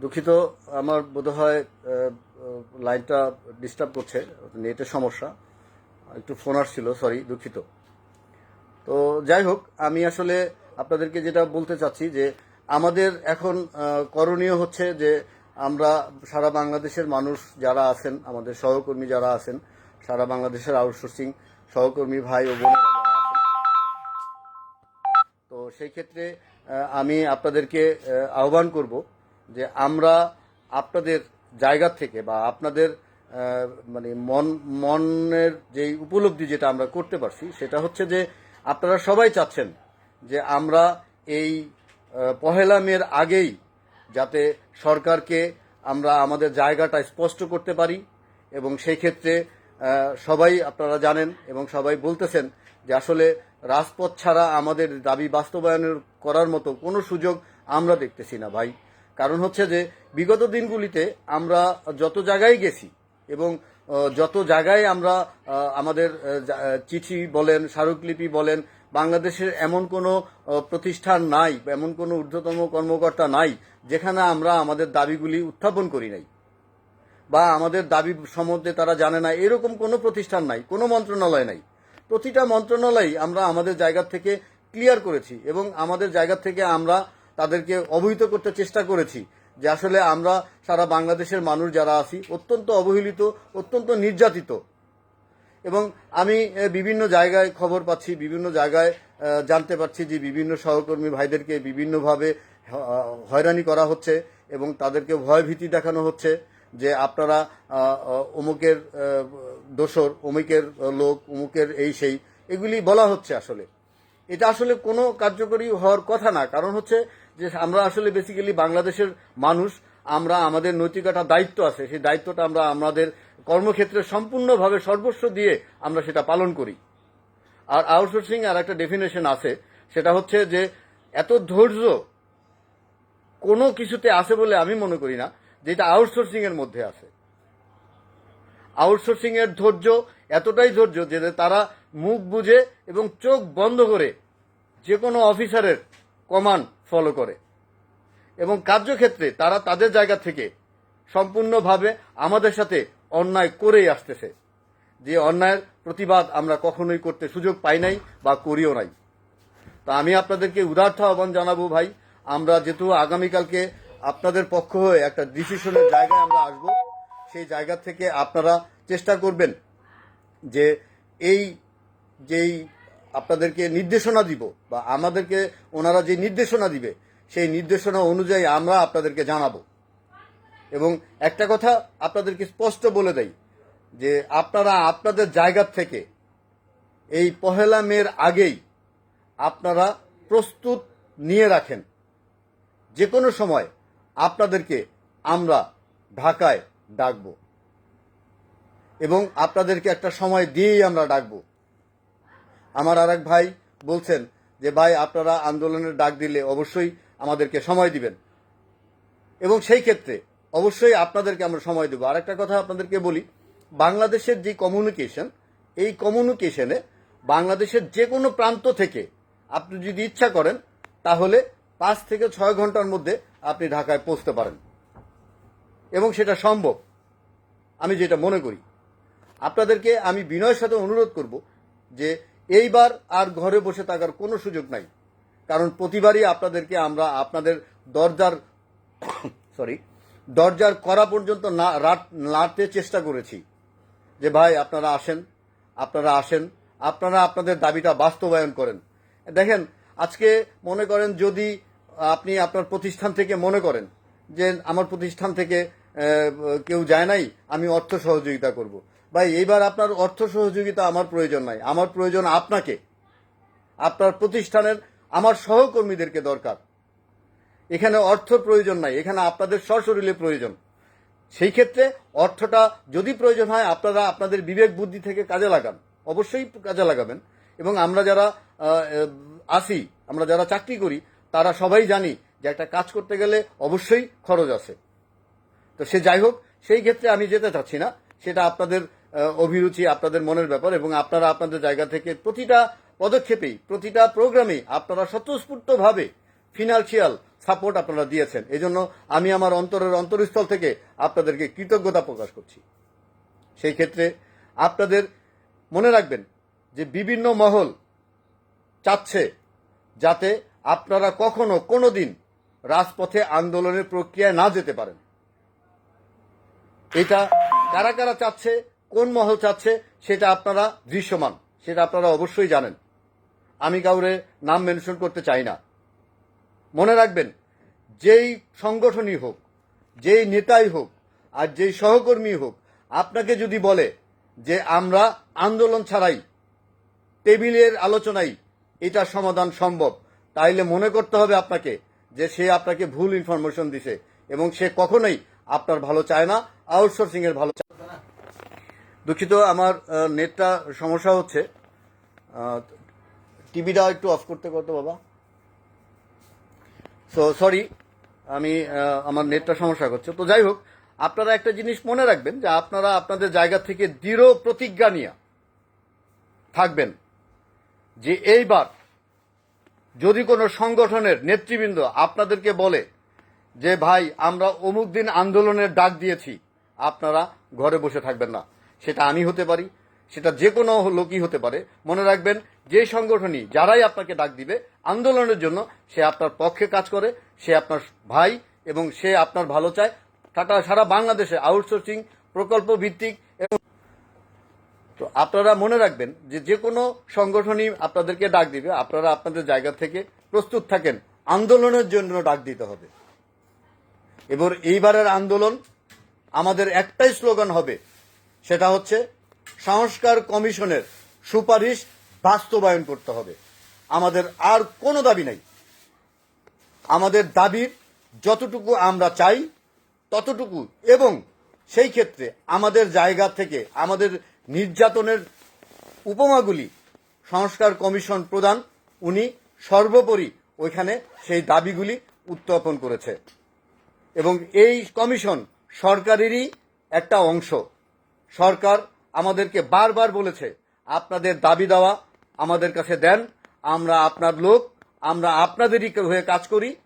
দুঃখিত আমার বোধহয় আহ, লাইনটা ডিস্টার্ব করছে নেটের সমস্যা। একটু ফোন আসছিল সরি দুঃখিত। তো যাই হোক আমি আসলে আপনাদেরকে যেটা বলতে চাচ্ছি যে আমাদের এখন করণীয় হচ্ছে যে আমরা সারা বাংলাদেশের মানুষ যারা আছেন আমাদের সহকর্মী যারা আছেন সারা বাংলাদেশের আউটসোর্সিং সহকর্মী ভাই ও আছেন তো সেই ক্ষেত্রে আমি আপনাদেরকে আহ্বান করব যে আমরা আপনাদের জায়গা থেকে বা আপনাদের মানে মন, মনের যেই উপলব্ধি যেটা আমরা করতে পারছি, সেটা হচ্ছে যে আপনারা সবাই চাচ্ছেন যে আমরা এই পহেলা মের আগেই যাতে সরকারকে আমরা আমাদের জায়গাটা স্পষ্ট করতে পারি এবং সেই ক্ষেত্রে সবাই আপনারা জানেন এবং সবাই বলতেছেন যে আসলে রাজপথ ছাড়া আমাদের দাবি বাস্তবায়নের করার মতো কোনো সুযোগ আমরা দেখতেছি না ভাই। কারণ হচ্ছে যে বিগত দিনগুলিতে আমরা যত জায়গায় গেছি এবং যত জায়গায় আমরা আমাদের চিঠি বলেন, স্মারকলিপি বলেন, বাংলাদেশের এমন কোনো প্রতিষ্ঠান নাই, এমন কোনো ঊর্ধ্বতম কর্মকর্তা নাই, যেখানে আমরা আমাদের দাবিগুলি উত্থাপন করি নাই। বা আমাদের দাবি সম্বন্ধে তারা জানে না, এরকম কোনো প্রতিষ্ঠান নাই, কোনো মন্ত্রণালয় নাই। প্রতিটা মন্ত্রণালয় আমরা আমাদের জায়গা থেকে ক্লিয়ার করেছি এবং আমাদের জায়গা থেকে আমরা তাদেরকে অবহিত করতে চেষ্টা করেছি যে আসলে আমরা সারা বাংলাদেশের মানুষ যারা আছি, অত্যন্ত অবহেলিত, অত্যন্ত নির্যাতিত। এবং আমি বিভিন্ন জায়গায় খবর পাচ্ছি, বিভিন্ন জায়গায় জানতে পারছি যে বিভিন্ন সহকর্মী ভাইদেরকে বিভিন্নভাবে হয়রানি করা হচ্ছে এবং তাদেরকে ভয়ভীতি দেখানো হচ্ছে যে আপনারা অমুকের দোসর অমুকের লোক, অমুকের এই সেই, এগুলি বলা হচ্ছে আসলে। এটা আসলে কোনো কার্যকরী হওয়ার কথা না, কারণ হচ্ছে যে আমরা আসলে বেসিক্যালি বাংলাদেশের মানুষ, আমরা আমাদের নৈতিকতা দায়িত্ব আছে। সেই দায়িত্বটা আমরা আমাদের কর্মক্ষেত্রে সম্পূর্ণভাবে সর্বস্ব দিয়ে আমরা সেটা পালন করি। আর আউটসোর্সিং আর একটা ডেফিনেশন আছে, সেটা হচ্ছে যে এত ধৈর্য কোনো কিছুতে আছে বলে আমি মনে করি না, যেটা আউটসোর্সিং এর মধ্যে আছে। আউটসোর্সিং এর ধৈর্য, এতটাই ধৈর্য যে তারা মুখ বুঝে এবং চোখ বন্ধ করে যে কোনো অফিসারের কমান্ড ফলো করে। এবং কার্যক্ষেত্রে তারা তাদের জায়গা থেকে সম্পূর্ণভাবে আমাদের সাথে অন্যায় করেই আসতেছে। যে অন্যায়ের প্রতিবাদ আমরা কখনোই করতে সুযোগ পাই নাই বা করিও নাই। তা আমি আপনাদেরকে উদার্থ আহ্বান জানাব ভাই, আমরা যেহেতু আগামীকালকে আপনাদের পক্ষ হয়ে একটা ডিসিশনের জায়গায় আমরা আসব, সেই জায়গা থেকে আপনারা চেষ্টা করবেন যে এই, যেই আপনাদেরকে নির্দেশনা দিব বা আমাদেরকে ওনারা যে নির্দেশনা দিবে, সেই নির্দেশনা অনুযায়ী আমরা আপনাদেরকে জানাব। এবং একটা কথা আপনাদেরকে স্পষ্ট বলে দেই যে আপনারা আপনাদের জায়গা থেকে এই পহেলা মের আগেই আপনারা প্রস্তুত নিয়ে রাখেন। যে কোনো সময় আপনাদেরকে আমরা ঢাকায় ডাকব এবং আপনাদেরকে একটা সময় দিয়েই আমরা ডাকব। আমার আর ভাই বলছেন যে, ভাই, আপনারা আন্দোলনের ডাক দিলে অবশ্যই আমাদেরকে সময় দিবেন। এবং সেই ক্ষেত্রে অবশ্যই আপনাদেরকে আমরা সময় দেবো। আরেকটা কথা আপনাদেরকে বলি, বাংলাদেশের যে কমিউনিকেশন এই কমিউনিকেশনে বাংলাদেশের যে কোনো প্রান্ত থেকে আপনি যদি ইচ্ছা করেন, তাহলে পাঁচ থেকে ছয় ঘণ্টার মধ্যে আপনি ঢাকায় পৌঁছতে পারেন। এবং সেটা সম্ভব। আমি যেটা মনে করি, আপনাদেরকে আমি বিনয়ের সাথে অনুরোধ করব যে এইবার আর ঘরে বসে থাকার কোনো সুযোগ নাই। কারণ প্রতিবারই আপনাদেরকে আমরা আপনাদের দরজার, সরি, দরজার করা পর্যন্ত না নাড়তে চেষ্টা করেছি। যে ভাই, আপনারা আসেন আপনারা আসেন, আপনারা আপনাদের দাবিটা বাস্তবায়ন করেন। দেখেন, আজকে মনে করেন যদি আপনি আপনার প্রতিষ্ঠান থেকে মনে করেন যে আমার প্রতিষ্ঠান থেকে কেউ যায় নাই, আমি অর্থ সহযোগিতা করব। ভাই, এইবার আপনার অর্থ সহযোগিতা আমার প্রয়োজন নাই। আমার প্রয়োজন আপনাকে। আপনার প্রতিষ্ঠানের আমার সহকর্মীদেরকে দরকার। এখানে অর্থ প্রয়োজন নাই, এখানে আপনাদের সশরীরে প্রয়োজন। সেই ক্ষেত্রে অর্থটা যদি প্রয়োজন হয়, আপনারা আপনাদের বিবেক বুদ্ধি থেকে কাজে লাগান। অবশ্যই কাজে লাগাবেন। এবং আমরা যারা আসি, আমরা যারা চাকরি করি, তারা সবাই জানি যে একটা কাজ করতে গেলে অবশ্যই খরচ আছে। তো সে যাই হোক, সেই ক্ষেত্রে আমি যেতে চাচ্ছি না। সেটা আপনাদের অভিরুচি, আপনাদের মনের ব্যাপার এবং আপনারা আপনাদের জায়গা থেকে প্রতিটা পদক্ষেপেই, প্রতিটা প্রোগ্রামে আপনারা স্বতঃস্ফূর্তভাবে ফিনান্সিয়াল সাপোর্ট আপনারা দিয়েছেন। এই জন্য আমি আমার অন্তরের অন্তরস্থল থেকে আপনাদেরকে কৃতজ্ঞতা প্রকাশ করছি। সেই ক্ষেত্রে আপনাদের মনে রাখবেন যে বিভিন্ন মহল চাচ্ছে যাতে আপনারা কখনো কোনো দিন রাজপথে আন্দোলনের প্রক্রিয়ায় না যেতে পারেন। এটা কারা কারা চাচ্ছে, কোন মহল চাচ্ছে, সেটা আপনারা দৃশ্যমান, সেটা আপনারা অবশ্যই জানেন। আমি কাউরে নাম মেনশন করতে চাই না। মনে রাখবেন, যেই সংগঠনই হোক, যেই নেতাই হোক, আর যেই সহকর্মী হোক, আপনাকে যদি বলে যে আমরা আন্দোলন ছাড়াই, টেবিলের আলোচনায় এটা সমাধান সম্ভব, তাইলে মনে করতে হবে আপনাকে যে সে আপনাকে ভুল ইনফরমেশন দিছে এবং সে কখনোই আপনার ভালো চায় না আউটসোর্সিং এর ভালো চায় না। দুঃখিত, আমার নেটটা সমস্যা হচ্ছে। টিভিটা একটু অফ করতে করতে বাবা। সো সরি আমি আমার নেটটা সমস্যা করছে। তো যাই হোক, আপনারা একটা জিনিস মনে রাখবেন যে আপনারা আপনাদের জায়গা থেকে দৃঢ় প্রতিজ্ঞা নিয়ে থাকবেন যে এইবার যদি কোনো সংগঠনের নেতৃবৃন্দ আপনাদেরকে বলে যে ভাই, আমরা অমুক দিন আন্দোলনের ডাক দিয়েছি, আপনারা ঘরে বসে থাকবেন না। সেটা আমি হতে পারি, সেটা যে কোনো লোকই হতে পারে। মনে রাখবেন, যে সংগঠনই যারাই আপনাকে ডাক দিবে, আন্দোলনের জন্য সে আপনার পক্ষে কাজ করে, সে আপনার ভাই এবং সে আপনার ভালো চায়। টাটা, সারা বাংলাদেশে আউটসোর্সিং প্রকল্প ভিত্তিক এবং তো আপনারা মনে রাখবেন যে যে কোনো সংগঠনই আপনাদেরকে ডাক দিবে, আপনারা আপনাদের জায়গা থেকে প্রস্তুত থাকেন। আন্দোলনের জন্য ডাক দিতে হবে। এবার এইবারের আন্দোলন আমাদের একটাই স্লোগান হবে। সেটা হচ্ছে সংস্কার কমিশনের সুপারিশ বাস্তবায়ন করতে হবে। আমাদের আর কোনো দাবি নাই। আমাদের দাবির যতটুকু আমরা চাই ততটুকু এবং সেই ক্ষেত্রে আমাদের জায়গা থেকে আমাদের নির্যাতনের উপমাগুলি সংস্কার কমিশন প্রধান, উনি সর্বোপরি ওইখানে সেই দাবিগুলি উত্থাপন করেছে। এবং এই কমিশন সরকারেরই একটা অংশ। সরকার আমাদেরকে বারবার বলেছে, আপনাদের দাবি দেওয়া আমাদের কাছে দেন, আমরা আপনার লোক, আমরা আপনাদেরই হয়ে কাজ করি।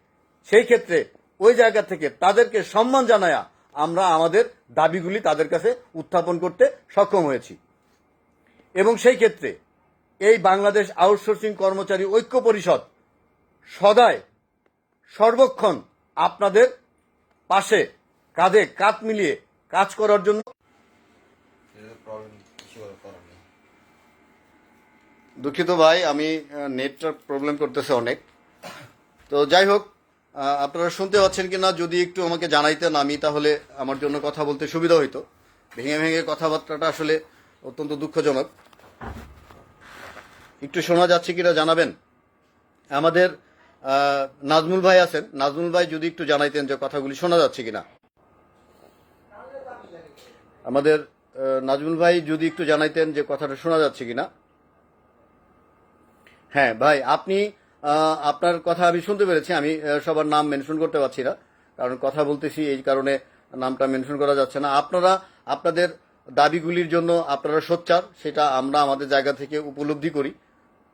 সেই ক্ষেত্রে ওই জায়গা থেকে তাদেরকে সম্মান জানায়া আমরা আমাদের দাবিগুলি তাদের কাছে উত্থাপন করতে সক্ষম হয়েছি। এবং সেই ক্ষেত্রে এই বাংলাদেশ আউটসোর্সিং কর্মচারী ঐক্য পরিষদ সদায় সর্বক্ষণ আপনাদের পাশে, কাঁধে কাঁধ মিলিয়ে কাজ করার জন্য। দুঃখিত ভাই, আমি নেটটার প্রবলেম করতেছে অনেক। তো যাই হোক আপনারা শুনতে পাচ্ছেন কি না যদি একটু আমাকে জানাইতেন আমি, তাহলে আমার জন্য কথা বলতে সুবিধা হইতো। ভেঙে ভেঙে কথাবার্তাটা আসলে অত্যন্ত দুঃখজনক। একটু শোনা যাচ্ছে কিনা জানাবেন? আমাদের নাজমুল ভাই আছেন। নাজমুল ভাই যদি একটু জানাইতেন যে কথাগুলি শোনা যাচ্ছে কিনা। আমাদের নাজমুল ভাই যদি একটু জানাইতেন যে কথাটা শোনা যাচ্ছে কিনা। হ্যাঁ ভাই, আপনি আপনার কথা আমি শুনতে পেরেছি। আমি সবার নাম মেনশন করতে পারছি না। কারণ কথা বলতেছি, এই কারণে নামটা মেনশন করা যাচ্ছে না। আপনারা, আপনাদের দাবিগুলির জন্য আপনারা সোচ্চার, সেটা আমরা আমাদের জায়গা থেকে উপলব্ধি করি,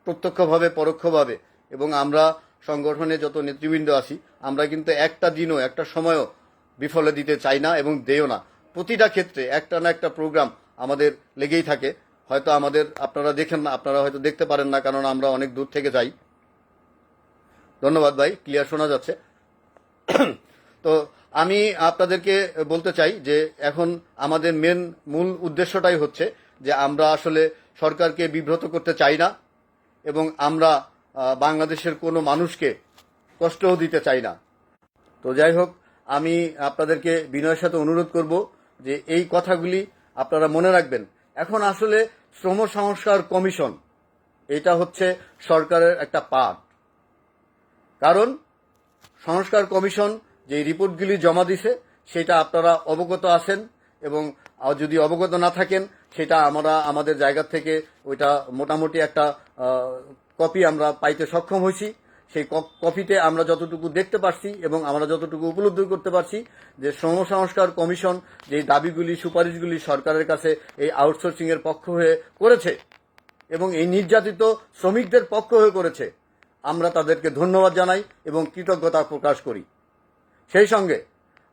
প্রত্যক্ষভাবে, পরোক্ষভাবে। এবং আমরা সংগঠনে যত নেতৃবৃন্দ আছি, আমরা কিন্তু একটা দিনও, একটা সময়ও বিফলে দিতে চাই না এবং দেও না। প্রতিটা ক্ষেত্রে একটা না একটা প্রোগ্রাম আমাদের লেগেই থাকে। হয়তো আমাদের, আপনারা দেখেন না, আপনারা হয়তো দেখতে পারেন না, কারণ আমরা অনেক দূর থেকে যাই। ধন্যবাদ ভাই ক্লিয়ার শোনা যাচ্ছে। তো আমি আপনাদেরকে বলতে চাই যে এখন আমাদের মেন মূল উদ্দেশ্যটাই হচ্ছে যে আমরা আসলে সরকারকে বিব্রত করতে চাই না এবং আমরা বাংলাদেশের কোনো মানুষকে কষ্টও দিতে চাই না। তো যাই হোক, আমি আপনাদেরকে বিনয়ের সাথে অনুরোধ করব যে এই কথাগুলি আপনারা মনে রাখবেন। এখন আসলে শ্রম সংস্কার কমিশন, এটা হচ্ছে সরকারের একটা পার্ট কারণ সংস্কার কমিশন যে রিপোর্টগুলি জমা দিছে, সেটা আপনারা অবগত আছেন এবং যদি অবগত না থাকেন, সেটা আমরা আমাদের জায়গা থেকে ওইটা মোটামুটি একটা কপি আমরা পাইতে সক্ষম হয়েছি। সেই কপিতে আমরা যতটুকু দেখতে পারছি এবং আমরা যতটুকু উপলব্ধি করতে পারছি যে শ্রম সংস্কার কমিশন যে দাবিগুলি, সুপারিশগুলি সরকারের কাছে এই আউটসোর্সিং এর পক্ষ হয়ে করেছে এবং এই নির্যাতিত শ্রমিকদের পক্ষ হয়ে করেছে, আমরা তাদেরকে ধন্যবাদ জানাই এবং কৃতজ্ঞতা প্রকাশ করি। সেই সঙ্গে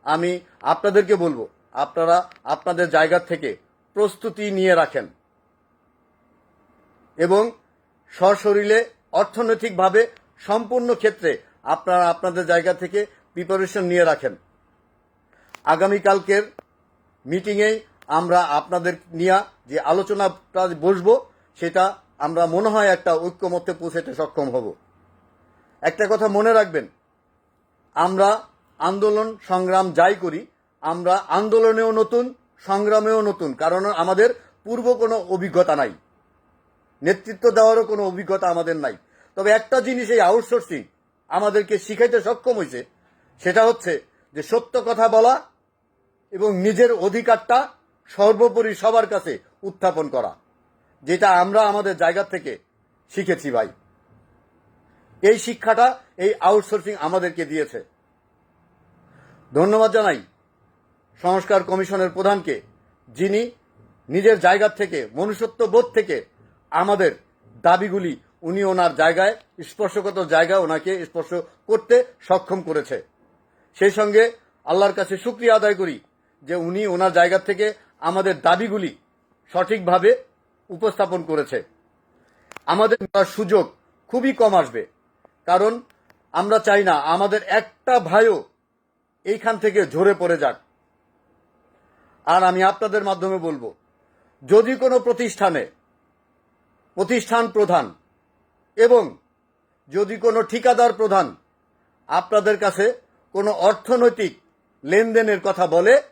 আমি আপনাদেরকে বলব, আপনারা আপনাদের জায়গা থেকে প্রস্তুতি নিয়ে রাখেন এবং সশরীরে অর্থনৈতিকভাবে সম্পূর্ণ ক্ষেত্রে আপনারা আপনাদের জায়গা থেকে প্রিপারেশন নিয়ে রাখেন। আগামীকালকের মিটিংয়েই আমরা আপনাদের নিয়ে যে আলোচনাটা বসবো, সেটা আমরা মনে হয় একটা ঐক্যমত্যে পৌঁছাতে সক্ষম হব। একটা কথা মনে রাখবেন, আমরা আন্দোলন সংগ্রাম যাই করি, আমরা আন্দোলনেও নতুন, সংগ্রামেও নতুন, কারণ আমাদের পূর্ব কোনো অভিজ্ঞতা নাই। নেতৃত্ব দেওয়ারও কোনো অভিজ্ঞতা আমাদের নাই। তবে একটা জিনিস এই আউটসোর্সিং আমাদেরকে শিখাইতে সক্ষম হয়েছে সেটা হচ্ছে যে সত্য কথা বলা এবং নিজের অধিকারটা সর্বোপরি সবার কাছে উত্থাপন করা, যেটা আমরা আমাদের জায়গা থেকে শিখেছি ভাই। এই শিক্ষাটা, এই আউটসোর্সিং আমাদেরকে দিয়েছে। ধন্যবাদ জানাই সংস্কার কমিশনের প্রধানকে, যিনি নিজের জায়গা থেকে মনুষ্যত্ব বোধ থেকে আমাদের দাবিগুলি উনি ওনার জায়গায়, স্পর্শগত জায়গায় ওনাকে স্পর্শ করতে সক্ষম করেছে। সেই সঙ্গে আল্লাহর কাছে শুক্রিয়া আদায় করি যে উনি ওনার জায়গা থেকে আমাদের দাবিগুলি সঠিকভাবে উপস্থাপন করেছে। আমাদের সুযোগ খুবই কম আসবে, কারণ আমরা চাই না আমাদের একটা ভাইও এইখান থেকে ঝরে পড়ে যাক। আর আমি আপনাদের মাধ্যমে বলব, যদি কোনো প্রতিষ্ঠানে প্রতিষ্ঠান প্রধান। এবং যদি কোনো ঠিকাদার প্রধান আপনাদের কাছে কোনো অর্থনৈতিক লেনদেনের কথা বলে,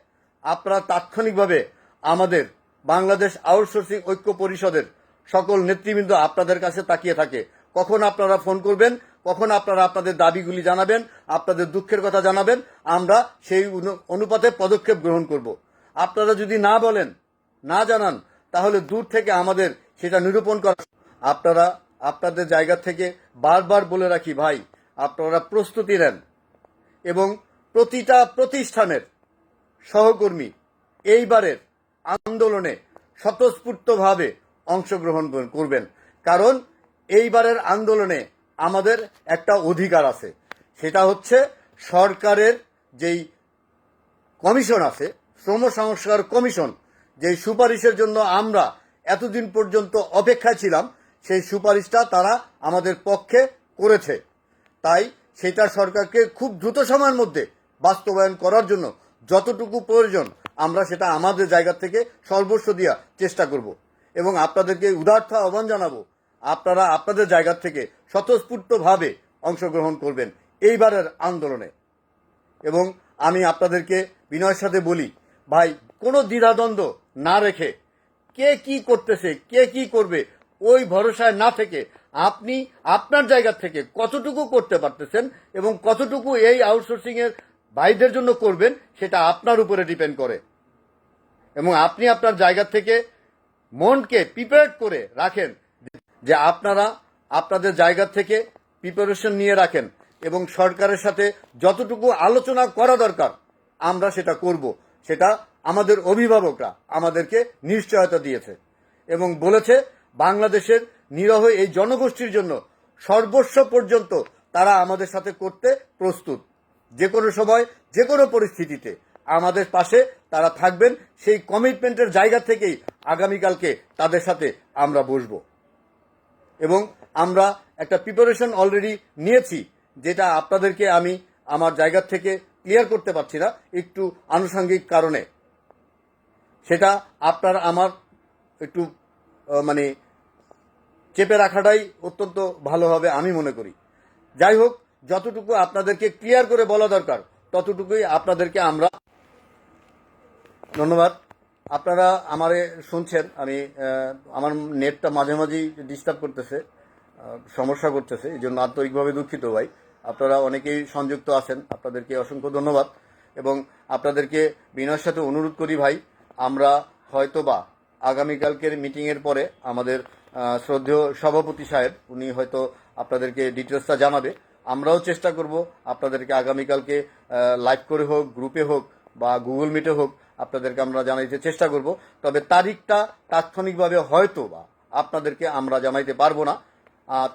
আপনারা তাৎক্ষণিকভাবে আমাদের বাংলাদেশ আউটসোর্সিং ঐক্য পরিষদের সকল নেতৃবৃন্দ আপনাদের কাছে তাকিয়ে থাকে। কখন আপনারা ফোন করবেন, কখন আপনারা আপনাদের দাবিগুলি জানাবেন, আপনাদের দুঃখের কথা জানাবেন, আমরা সেই অনু- অনুপাতে পদক্ষেপ গ্রহণ করব। আপনারা যদি না বলেন, না জানান, তাহলে দূর থেকে আমাদের সেটা নিরূপণ করা। আপনারা, আপনাদের জায়গা থেকে বারবার বলে রাখি ভাই, আপনারা প্রস্তুতি নেন। এবং প্রতিটা প্রতিষ্ঠানের সহকর্মী এইবারের আন্দোলনে স্বতঃস্ফূর্তভাবে অংশগ্রহণ করবেন। কারণ এইবারের আন্দোলনে আমাদের একটা অধিকার আছে। সেটা হচ্ছে সরকারের যেই কমিশন আছে, শ্রম সংস্কার কমিশন, যেই সুপারিশের জন্য আমরা এতদিন পর্যন্ত অপেক্ষায় ছিলাম, সেই সুপারিশটা তারা আমাদের পক্ষে করেছে। তাই সেটা সরকারকে খুব দ্রুত সময়ের মধ্যে বাস্তবায়ন করার জন্য যতটুকু প্রয়োজন, আমরা সেটা আমাদের জায়গা থেকে সর্বস্ব দিয়া চেষ্টা করব। এবং আপনাদেরকে উদার্থ আহ্বান জানাব, আপনারা আপনাদের জায়গা থেকে স্বতঃস্ফূর্তভাবে অংশগ্রহণ করবেন এইবারের আন্দোলনে। এবং আমি আপনাদেরকে বিনয়ের সাথে বলি, ভাই, কোনো দ্বিধাদ্বন্দ্ব না রেখে কে কি করতেছে, কে কি করবে, ওই ভরসায় না থেকে আপনি আপনার জায়গা থেকে কতটুকু করতে পারতেছেন এবং কতটুকু এই আউটসোর্সিং এর ভাইদের জন্য করবেন, সেটা আপনার উপরে ডিপেন্ড করে। এবং আপনি আপনার জায়গা থেকে মনকে প্রিপেয়ার করে রাখেন যে আপনারা আপনাদের জায়গা থেকে প্রিপারেশন নিয়ে রাখেন এবং সরকারের সাথে যতটুকু আলোচনা করা দরকার, আমরা সেটা করব। সেটা আমাদের অভিভাবকরা আমাদেরকে নিশ্চয়তা দিয়েছে এবং বলেছে, বাংলাদেশের নিরহ এই জনগোষ্ঠীর জন্য সর্বস্ব পর্যন্ত তারা আমাদের সাথে করতে প্রস্তুত। যে কোনো সময়, যে কোনো পরিস্থিতিতে আমাদের পাশে তারা থাকবেন, সেই কমিটমেন্টের জায়গা থেকেই আগামীকালকে তাদের সাথে আমরা বসবো। এবং আমরা একটা প্রিপারেশন অলরেডি নিয়েছি, যেটা আপনাদেরকে আমি আমার জায়গা থেকে ক্লিয়ার করতে পারছি না, একটু আনুষঙ্গিক কারণে। সেটা আপনার আমার একটু মানে চেপে রাখাটাই অত্যন্ত ভালো হবে আমি মনে করি। যাই হোক, যতটুকু আপনাদেরকে ক্লিয়ার করে বলা দরকার, ততটুকুই আপনাদেরকে আমরা ধন্যবাদ। আপনারা আমারে শুনছেন, আমি আমার নেটটা মাঝে মাঝেই ডিস্টার্ব করতেছে সমস্যা করতেছে, এই জন্য আন্তরিকভাবে দুঃখিত ভাই। আপনারা অনেকেই সংযুক্ত আছেন, আপনাদেরকে অসংখ্য ধন্যবাদ। এবং আপনাদেরকে বিনয়ের সাথে অনুরোধ করি ভাই আমরা হয়তোবা আগামীকালকের মিটিংয়ের পরে আমাদের শ্রদ্ধেয় সভাপতি সাহেব, উনি হয়তো আপনাদেরকে ডিটেলসটা জানাবে। আমরাও চেষ্টা করব আপনাদেরকে আগামীকালকে লাইভ করে হোক গ্রুপে হোক বা গুগল মিটে হোক, আপনাদেরকে আমরা জানাইতে চেষ্টা করব। তবে তারিখটা তাৎক্ষণিকভাবে হয়তো বা আপনাদেরকে আমরা জানাইতে পারব না।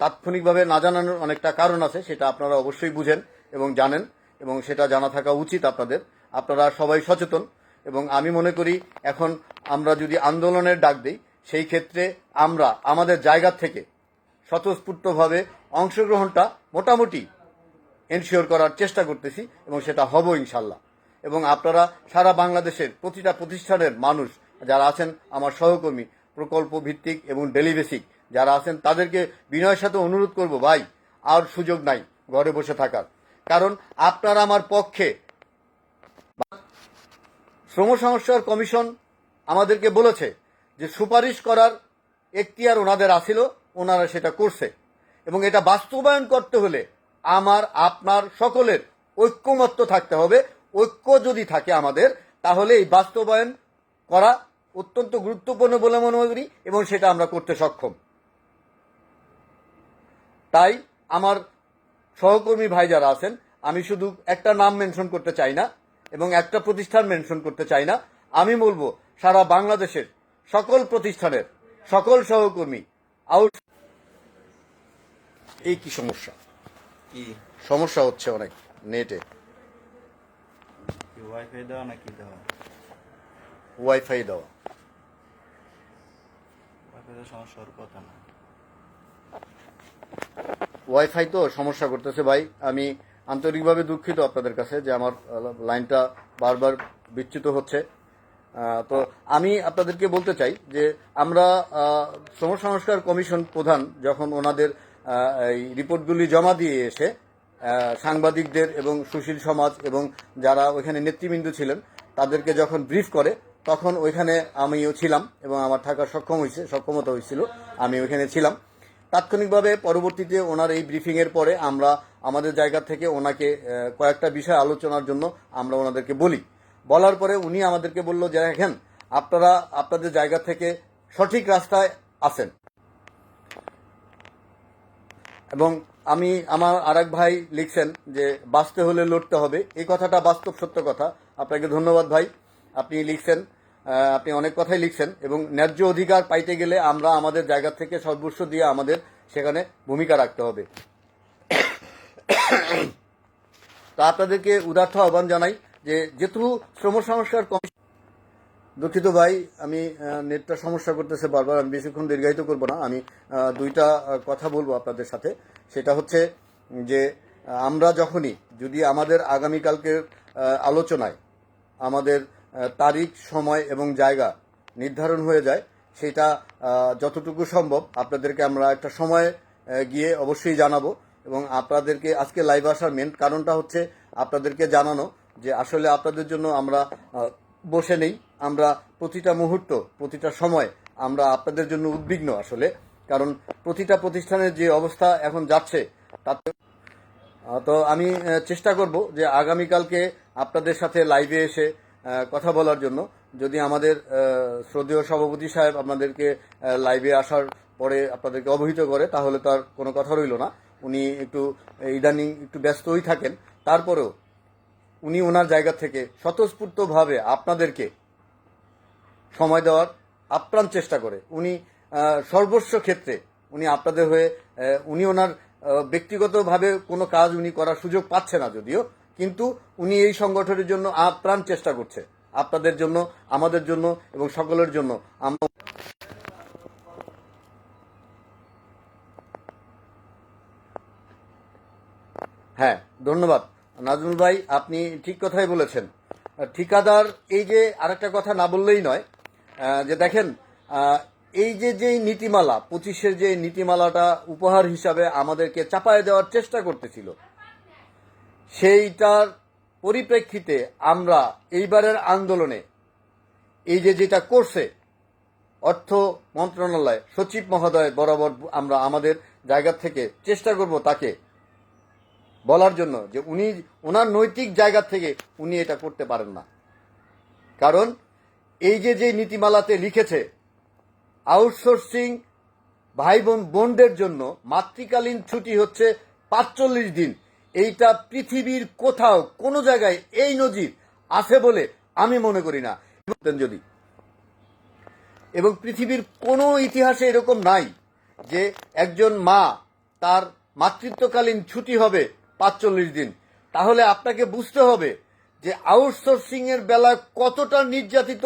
তাৎক্ষণিকভাবে না জানানোর অনেকটা কারণ আছে, সেটা আপনারা অবশ্যই বুঝেন এবং জানেন এবং সেটা জানা থাকা উচিত আপনাদের। আপনারা সবাই সচেতন। এবং আমি মনে করি এখন আমরা যদি আন্দোলনের ডাক দিই, সেই ক্ষেত্রে আমরা আমাদের জায়গা থেকে স্বতঃস্ফূর্তভাবে অংশগ্রহণটা মোটামুটি এনশিওর করার চেষ্টা করতেছি এবং সেটা হব ইনশাল্লাহ। এবং আপনারা সারা বাংলাদেশের প্রতিটা প্রতিষ্ঠানের মানুষ যারা আছেন, আমার সহকর্মী, প্রকল্প ভিত্তিক এবং ডেলি বেসিক যারা আছেন, তাদেরকে বিনয়ের সাথে অনুরোধ করব, ভাই, আর সুযোগ নাই ঘরে বসে থাকার। কারণ আপনারা আমার পক্ষে শ্রম সংস্কার কমিশন আমাদেরকে বলেছে যে সুপারিশ করার এখতিয়ার ওনাদের আসিল ওনারা সেটা করছে। এবং এটা বাস্তবায়ন করতে হলে আমার, আপনার সকলের ঐক্যমত্য থাকতে হবে। ঐক্য যদি থাকে আমাদের, তাহলে এই বাস্তবায়ন করা অত্যন্ত গুরুত্বপূর্ণ বলে মনে করি এবং সেটা আমরা করতে সক্ষম। তাই আমার সহকর্মী ভাই যারা আছেন, আমি শুধু একটা নাম মেনশন করতে চাই না। এবং একটা প্রতিষ্ঠান মেনশন করতে চাই না। আমি বলব সারা বাংলাদেশের সকল প্রতিষ্ঠানের সকল সহকর্মী আউট। এই কি সমস্যা? কি সমস্যা হচ্ছে অনেক নেটে? ওয়াইফাই দেওয়া নাকি দেওয়া? ওয়াইফাই দেওয়া। সমস্যা হওয়ার কথা না। ওয়াইফাই তো সমস্যা করতেছে ভাই। আমি আন্তরিকভাবে দুঃখিত আপনাদের কাছে যে আমার লাইনটা বারবার বিচ্যুত হচ্ছে। তো আমি আপনাদেরকে বলতে চাই যে আমরা শ্রম সংস্কার কমিশন প্রধান যখন ওনাদের এই রিপোর্টগুলি জমা দিয়ে এসে সাংবাদিকদের এবং সুশীল সমাজ এবং যারা ওইখানে নেতৃবৃন্দ ছিলেন, তাদেরকে যখন ব্রিফ করে, তখন ওইখানে আমিও ছিলাম এবং আমার থাকার সক্ষম হয়েছে সক্ষমতা হয়েছিল আমি ওইখানে ছিলাম। তাৎক্ষণিকভাবে পরবর্তীতে ওনার এই ব্রিফিংয়ের পরে আমরা আমাদের জায়গা থেকে ওনাকে কয়েকটা বিষয় আলোচনার জন্য আমরা ওনাদেরকে বলি। বলার পরে উনি আমাদেরকে বলল যে, দেখেন, আপনারা আপনাদের জায়গা থেকে সঠিক রাস্তায় আছেন এবং আমি, আমার আরেক ভাই লিখছেন যে, বাঁচতে হলে লড়তে হবে। এই কথাটা বাস্তব সত্য কথা। আপনাকে ধন্যবাদ ভাই। আপনি লিখছেন আপনি অনেক কথাই লিখছেন এবং ন্যায্য অধিকার পাইতে গেলে আমরা আমাদের জায়গা থেকে সর্বস্ব দিয়ে আমাদের সেখানে ভূমিকা রাখতে হবে। তা আপনাদেরকে উদার্থ আহ্বান জানাই যে যেহেতু শ্রম সংস্কার কমিশন দুঃখিত ভাই, আমি নেটটা সমস্যা করতেছে বারবার, আমি বেশিক্ষণ দীর্ঘায়িত করব না। আমি দুইটা কথা বলব আপনাদের সাথে। সেটা হচ্ছে যে আমরা যখনই, যদি আমাদের আগামীকালকের আলোচনায় আমাদের তারিখ, সময় এবং জায়গা নির্ধারণ হয়ে যায়, সেটা যতটুকু সম্ভব আপনাদেরকে আমরা একটা সময় গিয়ে অবশ্যই জানাব এবং আপনাদেরকে আজকে লাইভ আসার মেন কারণটা হচ্ছে আপনাদেরকে জানানো যে আসলে আপনাদের জন্য আমরা বসে নেই, আমরা প্রতিটা মুহূর্ত, প্রতিটা সময় আমরা আপনাদের জন্য উদ্বিগ্ন আসলে, কারণ প্রতিটা প্রতিষ্ঠানের যে অবস্থা এখন যাচ্ছে, তাতে তো আমি চেষ্টা করব যে আগামীকালকে আপনাদের সাথে লাইভে এসে কথা বলার জন্য। যদি আমাদের শ্রদ্ধেয় সভাপতি সাহেব আপনাদেরকে লাইভে আসার পরে আপনাদেরকে অবহিত করে, তাহলে তো আর কোনো কথা রইল না। উনি একটু ইদানিং একটু ব্যস্তই থাকেন। তারপরেও উনি ওনার জায়গা থেকে স্বতঃস্ফূর্তভাবে আপনাদেরকে সময় দেওয়ার আপ্রাণ চেষ্টা করে। উনি সর্বস্ব ক্ষেত্রে উনি আপনাদের হয়ে উনি ওনার ব্যক্তিগতভাবে কোনো কাজ উনি করার সুযোগ পাচ্ছে না যদিও। কিন্তু উনি এই সংগঠনের জন্য আপ্রাণ চেষ্টা করছে। আপনাদের জন্য, আমাদের জন্য এবং সকলের জন্য। আমরা হ্যাঁ ধন্যবাদ। নাজমুল ভাই, আপনি ঠিক কথাই বলেছেন। ঠিকাদার, এই যে আরেকটা কথা না বললেই নয় যে দেখেন এই যে যে নীতিমালা, পঁচিশের যে নীতিমালাটা উপহার হিসাবে আমাদেরকে চাপায় দেওয়ার চেষ্টা করতেছিল সেইটার পরিপ্রেক্ষিতে আমরা এইবারের আন্দোলনে এই যে যেটা করছে, অর্থ মন্ত্রণালয়, সচিব মহোদয় বরাবর আমরা আমাদের জায়গা থেকে চেষ্টা করব তাকে বলার জন্য যে উনি, ওনার নৈতিক জায়গা থেকে উনি এটা করতে পারেন না। কারণ এই যে যে নীতিমালাতে লিখেছে, আউটসোর্সিং ভাই বোন বোনদের জন্য মাতৃকালীন ছুটি হচ্ছে পাঁচচল্লিশ দিন। এইটা পৃথিবীর কোথাও, কোনো জায়গায় এই নজির আছে বলে আমি মনে করি না। যদি, এবং পৃথিবীর কোনো ইতিহাসে এরকম নাই যে একজন মা তার মাতৃত্বকালীন ছুটি হবে পাঁচচল্লিশ দিন। তাহলে আপনাকে বুঝতে হবে যে আউটসোর্সিং এর বেলায় কতটা নির্যাতিত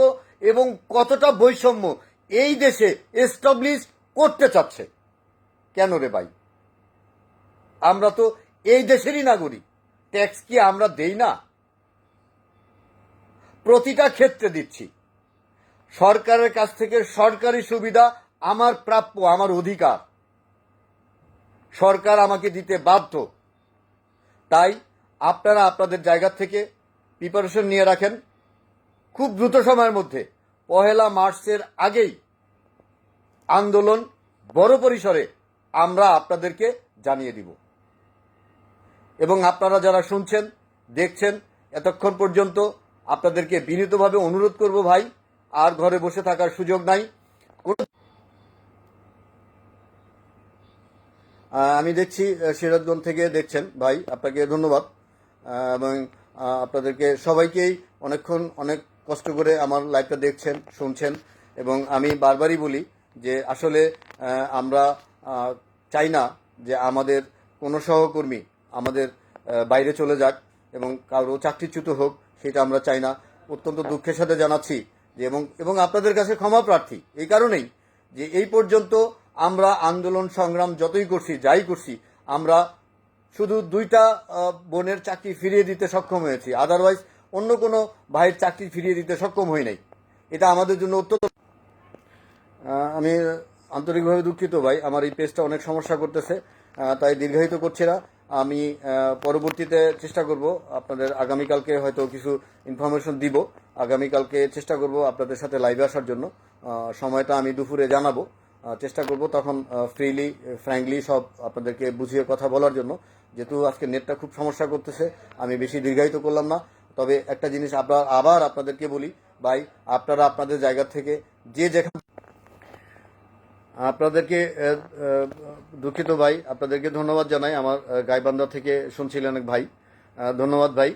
এবং কতটা বৈষম্য এই দেশে এস্টাবলিশ করতে চাচ্ছে। কেন রে ভাই? আমরা তো এই দেশেরই নাগরিক। ট্যাক্স কি আমরা দেই না? প্রতিটা ক্ষেত্রে দিচ্ছি। সরকারের কাছ থেকে সরকারি সুবিধা আমার প্রাপ্য, আমার অধিকার। সরকার আমাকে দিতে বাধ্য। তাই আপনারা আপনাদের জায়গা থেকে প্রিপারেশন নিয়ে রাখেন। খুব দ্রুত সময়ের মধ্যে, পহেলা মার্চের আগেই আন্দোলন বড় পরিসরে আমরা আপনাদেরকে জানিয়ে দিব। এবং আপনারা যারা শুনছেন, দেখছেন, এতক্ষণ পর্যন্ত আপনাদেরকে বিনীতভাবে অনুরোধ করব ভাই, আর ঘরে বসে থাকার সুযোগ নাই। আমি দেখছি সিরাজগঞ্জ থেকে দেখছেন ভাই, আপনাকে ধন্যবাদ। এবং আপনাদেরকে সবাইকেই অনেকক্ষণ অনেক কষ্ট করে আমার লাইভটা দেখছেন, শুনছেন। এবং আমি বারবারই বলি যে আসলে আমরা চাই না যে আমাদের কোনো সহকর্মী আমাদের বাইরে চলে যাক এবং কারও চাকরিচ্যুত হোক, সেটা আমরা চাই না। অত্যন্ত দুঃখের সাথে জানাচ্ছি যে এবং এবং আপনাদের কাছে ক্ষমা প্রার্থী। এই কারণেই যে এই পর্যন্ত আমরা আন্দোলন সংগ্রাম যতই করছি, যাই করছি, আমরা শুধু দুইটা বোনের চাকরি ফিরিয়ে দিতে সক্ষম হয়েছি। আদারওয়াইজ অন্য কোনো ভাইয়ের চাকরি ফিরিয়ে দিতে সক্ষম হই নাই। এটা আমাদের জন্য অত্যন্ত আমি আন্তরিকভাবে দুঃখিত ভাই। আমার এই পেজটা অনেক সমস্যা করতেছে। তাই দীর্ঘায়িত করছি না। আমি পরবর্তীতে চেষ্টা করব আপনাদের আগামীকালকে হয়তো কিছু ইনফরমেশন দিব। আগামীকালকে চেষ্টা করব আপনাদের সাথে লাইভে আসার জন্য। সময়টা আমি দুপুরে জানাব। চেষ্টা করব তখন ফ্রিলি ফ্র্যাঙ্কলি সব আপনাদেরকে বুঝিয়ে কথা বলার জন্য। যেহেতু আজকে নেটটা খুব সমস্যা করতেছে, আমি বেশি দীর্ঘায়িত করলাম না। তবে একটা জিনিস আবার আবার আপনাদেরকে বলি, ভাই, আপনারা আপনাদের জায়গা থেকে যে যেখানে আপনাদেরকে দুঃখিত ভাই আপনাদেরকে ধন্যবাদ জানাই। আমার গাইবান্ধা থেকে শুনছিলেন এক ভাই। ধন্যবাদ ভাই।